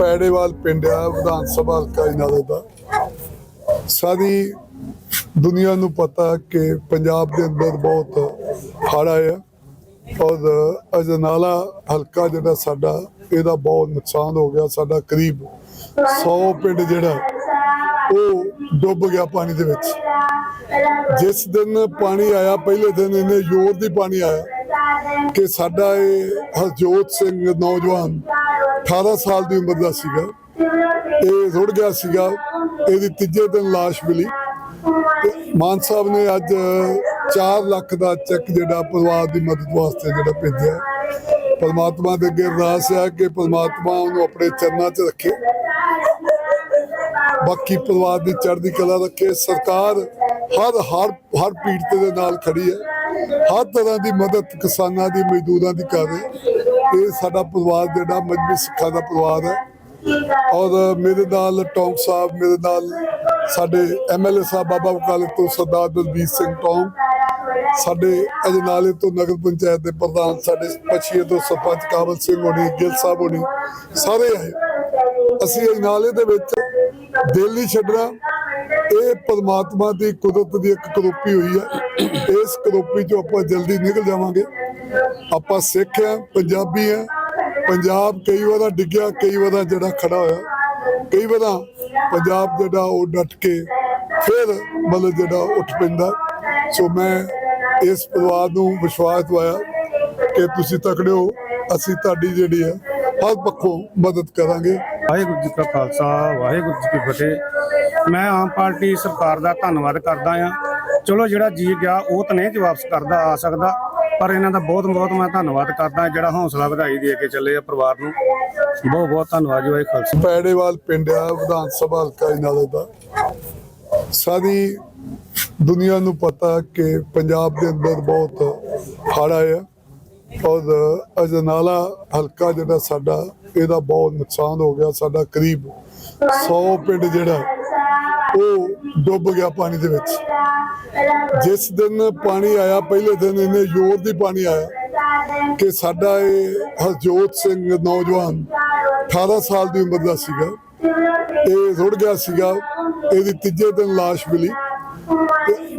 ਪੈੜੇਵਾਲ ਪਿੰਡ ਆ, ਵਿਧਾਨ ਸਭਾ ਹਲਕਾ ਇਨਾਲੇ ਦਾ ਸਾਰੀ ਦੁਨੀਆ ਨੂੰ ਪਤਾ ਕਿ ਪੰਜਾਬ ਦੇ ਅੰਦਰ ਬਹੁਤ ਹੜ੍ਹ ਆਇਆ ਔਰ ਅਜਨਾਲਾ ਹਲਕਾ ਜਿਹੜਾ ਸਾਡਾ, ਇਹਦਾ ਬਹੁਤ ਨੁਕਸਾਨ ਹੋ ਗਿਆ। ਸਾਡਾ ਕਰੀਬ 100 ਪਿੰਡ ਜਿਹੜਾ, ਉਹ ਡੁੱਬ ਗਿਆ ਪਾਣੀ ਦੇ ਵਿੱਚ। ਜਿਸ ਦਿਨ ਪਾਣੀ ਆਇਆ, ਪਹਿਲੇ ਦਿਨ ਇਹਨੇ ਜ਼ੋਰ ਦੀ ਪਾਣੀ ਆਇਆ ਕਿ ਸਾਡਾ ਇਹ ਹਰਜੋਤ ਸਿੰਘ ਨੌਜਵਾਨ 18 ਸਾਲ ਦੀ ਉਮਰ ਦਾ ਸੀਗਾ। ਇਹ ਰੁੜ ਗਿਆ ਸੀਗਾ। ਇਹਦੀ ਤੀਜੇ ਦਿਨ ਲਾਸ਼ ਮਿਲੀ। ਮਾਨ ਸਾਹਿਬ ਨੇ ਅੱਜ 4 ਲੱਖ ਦਾ ਚੈੱਕ ਜਿਹੜਾ ਪਰਿਵਾਰ ਦੀ ਮਦਦ ਵਾਸਤੇ ਜਿਹੜਾ ਭੇਜਿਆ। ਪਰਮਾਤਮਾ ਦੇ ਅੱਗੇ ਅਰਦਾਸ ਹੈ ਕਿ ਪਰਮਾਤਮਾ ਉਹਨੂੰ ਆਪਣੇ ਚਰਨਾਂ 'ਚ ਰੱਖੇ। ਬਾਕੀ ਪਰਿਵਾਰ ਦੀ ਚੜ੍ਹਦੀ ਕਲਾ ਰੱਖੇ। ਸਰਕਾਰ ਹਰ ਹਰ ਹਰ ਪੀੜਤ ਦੇ ਨਾਲ ਖੜੀ ਹੈ। ਹਰ ਤਰ੍ਹਾਂ ਦੀ ਮਦਦ ਕਿਸਾਨਾਂ ਦੀ, ਮਜ਼ਦੂਰਾਂ ਦੀ ਕਰ ਰਹੀ। ਇਹ ਸਾਡਾ ਪਰਿਵਾਰ ਜਿਹੜਾ ਮਜਬੀ ਸਿੱਖਾਂ ਦਾ ਪਰਿਵਾਰ ਹੈ। ਔਰ ਮੇਰੇ ਨਾਲ ਟੌਂਕ ਸਾਹਿਬ, ਮੇਰੇ ਨਾਲ ਸਾਡੇ ਐਮਐਲਏ ਸਾਹਿਬ ਬਾਬਾ ਵਕਾਲਤ ਤੋਂ ਸਰਦਾਰ ਦਲਬੀਰ ਸਿੰਘ ਟੌਂਕ, ਸਾਡੇ ਅਜਨਾਲੇ ਤੋਂ ਨਗਰ ਪੰਚਾਇਤ ਦੇ ਪ੍ਰਧਾਨ, ਸਾਡੇ ਪਛੀਏ ਤੋਂ ਸਰਪੰਚ ਕਾਬਲ ਸਿੰਘ ਹੋਣੀ, ਗਿੱਲ ਸਾਹਿਬ ਹੋਣੀ, ਸਾਰੇ ਆਏ। ਅਸੀਂ ਅਜਨਾਲੇ ਦੇ ਵਿੱਚ ਦਿਲ ਨਹੀਂ ਛੱਡਣਾ। ਇਹ ਪਰਮਾਤਮਾ ਦੀ ਕੁਦਰਤ ਦੀ ਇੱਕ ਕਰੋਪੀ ਹੋਈ ਹੈ ਇਸ ਕਰੋਪੀ ਚੋਂ ਆਪਾਂ ਜਲਦੀ ਨਿਕਲ ਜਾਵਾਂਗੇ। ਆਪਾਂ ਸਿੱਖ ਆ, ਪੰਜਾਬੀ ਆ। ਪੰਜਾਬ ਕਈ ਵਾਰ ਡਿੱਗਿਆ, ਕਈ ਵਾਰ ਜਿਹੜਾ ਖੜਾ ਹੋਇਆ। ਕਈ ਵਾਰ ਪੰਜਾਬ ਜਿਹੜਾ ਉਹ ਡਟ ਕੇ ਫਿਰ ਮਤਲਬ ਜਿਹੜਾ ਉੱਠ ਪੈਂਦਾ। ਸੋ ਮੈਂ ਇਸ ਪਰਿਵਾਰ ਨੂੰ ਵਿਸ਼ਵਾਸ ਦਵਾਇਆ ਕਿ ਤੁਸੀਂ ਤਕੜੇ ਹੋ। ਅਸੀਂ ਤੁਹਾਡੀ ਜਿਹੜੀ ਹੈ ਹਰ ਪੱਖੋਂ ਮਦਦ ਕਰਾਂਗੇ। ਵਾਹਿਗੁਰੂ ਜੀ ਕਾ ਖਾਲਸਾ, ਵਾਹਿਗੁਰੂ ਜੀ ਕੀ ਫਤਿਹ। ਮੈਂ ਆਮ ਪਾਰਟੀ ਸਰਕਾਰ ਦਾ ਧੰਨਵਾਦ ਕਰਦਾ ਆ ਚਲੋ ਜਿਹੜਾ ਜੀ ਗਿਆ, ਉਹ ਤਾਂ ਨਹੀਂ ਵਾਪਸ ਕਰਦਾ, ਆ ਸਕਦਾ। ਪਰ ਇਹਨਾਂ ਦਾ ਬਹੁਤ ਬਹੁਤ ਮੈਂ ਧੰਨਵਾਦ ਕਰਦਾ, ਜਿਹੜਾ ਹੌਸਲਾ ਵਧਾਈ ਦੇ ਕੇ ਚੱਲੇ ਆ ਪਰਿਵਾਰ ਨੂੰ। ਬਹੁਤ ਬਹੁਤ ਧੰਨਵਾਦ ਜੀ ਵਾਹਿਗੁਰੂ ਖਾਲਸਾ। ਪੈੜੇਵਾਲ ਪਿੰਡ ਆ, ਵਿਧਾਨ ਸਭਾ ਹਲਕਾ ਇਨਾਲੇ ਦਾ। ਸਾਰੀ ਦੁਨੀਆ ਨੂੰ ਪਤਾ ਕਿ ਪੰਜਾਬ ਦੇ ਅੰਦਰ ਬਹੁਤ ਹੜਾ ਆ। ਔਰ ਅਜਨਾਲਾ ਹਲਕਾ ਜਿਹੜਾ ਸਾਡਾ, ਇਹਦਾ ਬਹੁਤ ਨੁਕਸਾਨ ਹੋ ਗਿਆ। ਸਾਡਾ ਕਰੀਬ 100 ਪਿੰਡ ਜਿਹੜਾ, ਉਹ ਡੁੱਬ ਗਿਆ ਪਾਣੀ ਦੇ ਵਿੱਚ। ਜਿਸ ਦਿਨ ਪਾਣੀ ਆਇਆ, ਪਹਿਲੇ ਦਿਨ ਇਹਨੇ ਜ਼ੋਰ ਦੀ ਪਾਣੀ ਆਇਆ ਕਿ ਸਾਡਾ ਇਹ ਹਰਜੋਤ ਸਿੰਘ ਨੌਜਵਾਨ 18 ਸਾਲ ਦੀ ਉਮਰ ਦਾ ਸੀਗਾ। ਇਹ ਰੁੜ ਗਿਆ ਸੀਗਾ। ਇਹਦੀ ਤੀਜੇ ਦਿਨ ਲਾਸ਼ ਮਿਲੀ।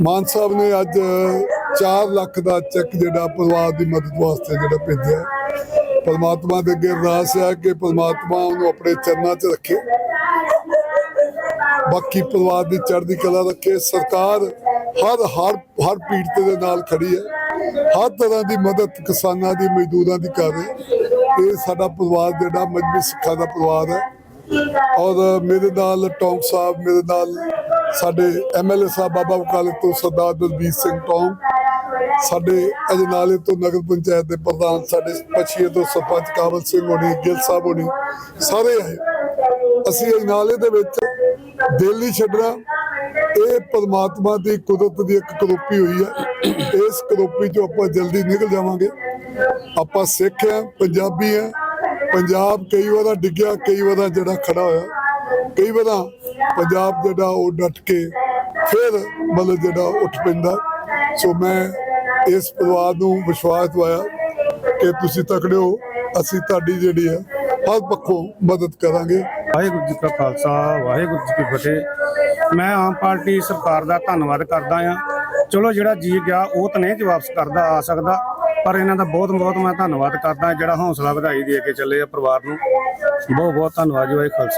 ਮਾਨ ਸਾਹਿਬ ਨੇ ਅੱਜ 4 ਲੱਖ ਦਾ ਚੈੱਕ ਜਿਹੜਾ ਪਰਿਵਾਰ ਦੀ ਮਦਦ ਵਾਸਤੇ ਜਿਹੜਾ ਭੇਜਿਆ। ਪਰਮਾਤਮਾ ਦੇ ਅੱਗੇ ਅਰਦਾਸ ਹੈ ਕਿ ਪਰਮਾਤਮਾ ਉਹਨੂੰ ਆਪਣੇ ਚਰਨਾਂ 'ਚ ਰੱਖੇ। ਬਾਕੀ ਪਰਿਵਾਰ ਦੀ ਚੜ੍ਹਦੀ ਕਲਾ ਰੱਖੇ। ਸਰਕਾਰ ਹਰ ਹਰ ਹਰ ਪੀੜਤ ਦੇ ਨਾਲ ਖੜੀ ਹੈ। ਹਰ ਤਰ੍ਹਾਂ ਦੀ ਮਦਦ ਕਿਸਾਨਾਂ ਦੀ, ਮਜ਼ਦੂਰਾਂ ਦੀ ਕਰ ਰਹੀ ਇਹ ਸਾਡਾ ਪਰਿਵਾਰ ਜਿਹੜਾ ਮਜਬੀ ਸਿੱਖਾਂ ਦਾ ਪਰਿਵਾਰ ਹੈ। ਔਰ ਮੇਰੇ ਨਾਲ ਟੌਂਕ ਸਾਹਿਬ, ਮੇਰੇ ਨਾਲ ਸਾਡੇ ਐਮਐਲਏ ਸਾਹਿਬ ਬਾਬਾ ਵਕਾਲਤ ਤੋਂ ਸਰਦਾਰ ਦਲਬੀਰ ਸਿੰਘ ਟੌਂਕ ਸਾਡੇ ਅਜਨਾਲੇ ਤੋਂ ਨਗਰ ਪੰਚਾਇਤ ਦੇ ਪ੍ਰਧਾਨ, ਸਾਡੇ ਪਛੀਏ ਤੋਂ ਸਰਪੰਚ ਕਾਬਲ ਸਿੰਘ ਹੋਣੀ, ਗਿੱਲ ਸਾਹਿਬ ਹੋਣੀ, ਸਾਰੇ ਆਏ। ਅਸੀਂ ਅਜਨਾਲੇ ਦੇ ਵਿੱਚ ਦਿਲ ਨਹੀਂ ਛੱਡਣਾ। ਇਹ ਪਰਮਾਤਮਾ ਦੀ ਕੁਦਰਤ ਦੀ ਇੱਕ ਕਰੋਪੀ ਹੋਈ ਹੈ। ਇਸ ਕਰੋਪੀ ਚੋਂ ਆਪਾਂ ਜਲਦੀ ਨਿਕਲ ਜਾਵਾਂਗੇ। ਆਪਾਂ ਸਿੱਖ ਆ ਪੰਜਾਬੀ ਆ ਪੰਜਾਬ ਕਈ ਵਾਰ ਡਿੱਗਿਆ, ਕਈ ਵਾਰ ਜਿਹੜਾ ਖੜਾ ਹੋਇਆ। ਕਈ ਵਾਰ ਪੰਜਾਬ ਜਿਹੜਾ ਉਹ ਡਟ ਕੇ ਫਿਰ ਮਤਲਬ ਜਿਹੜਾ ਉੱਠ ਪੈਂਦਾ। ਸੋ ਮੈਂ ਇਸ ਪਰਿਵਾਰ ਨੂੰ ਵਿਸ਼ਵਾਸ ਦਵਾਇਆ ਕਿ ਤੁਸੀਂ ਤਕੜੇ ਹੋ, ਅਸੀਂ ਤੁਹਾਡੀ ਜਿਹੜੀ ਹੈ, ਹਰ ਪੱਖੋਂ ਮਦਦ ਕਰਾਂਗੇ। ਵਾਹਿਗੁਰੂ ਜੀ ਕਾ ਖਾਲਸਾ, ਵਾਹਿਗੁਰੂ ਜੀ ਕੀ ਫਤਿਹ। ਮੈਂ ਆਮ ਪਾਰਟੀ ਸਰਕਾਰ ਦਾ ਧੰਨਵਾਦ ਕਰਦਾ ਆ ਚਲੋ ਜਿਹੜਾ ਜੀ ਗਿਆ, ਉਹ ਤਾਂ ਨਹੀਂ ਵਾਪਸ ਕਰਦਾ, ਆ ਸਕਦਾ। ਪਰ ਇਹਨਾਂ ਦਾ ਬਹੁਤ ਬਹੁਤ ਮੈਂ ਧੰਨਵਾਦ ਕਰਦਾ, ਜਿਹੜਾ ਹੌਸਲਾ ਵਧਾਈ ਦੇ ਕੇ ਚੱਲੇ ਆ ਪਰਿਵਾਰ ਨੂੰ। ਬਹੁਤ ਬਹੁਤ ਧੰਨਵਾਦ ਜੀ ਵਾਹਿਗੁਰੂ ਖਾਲਸਾ।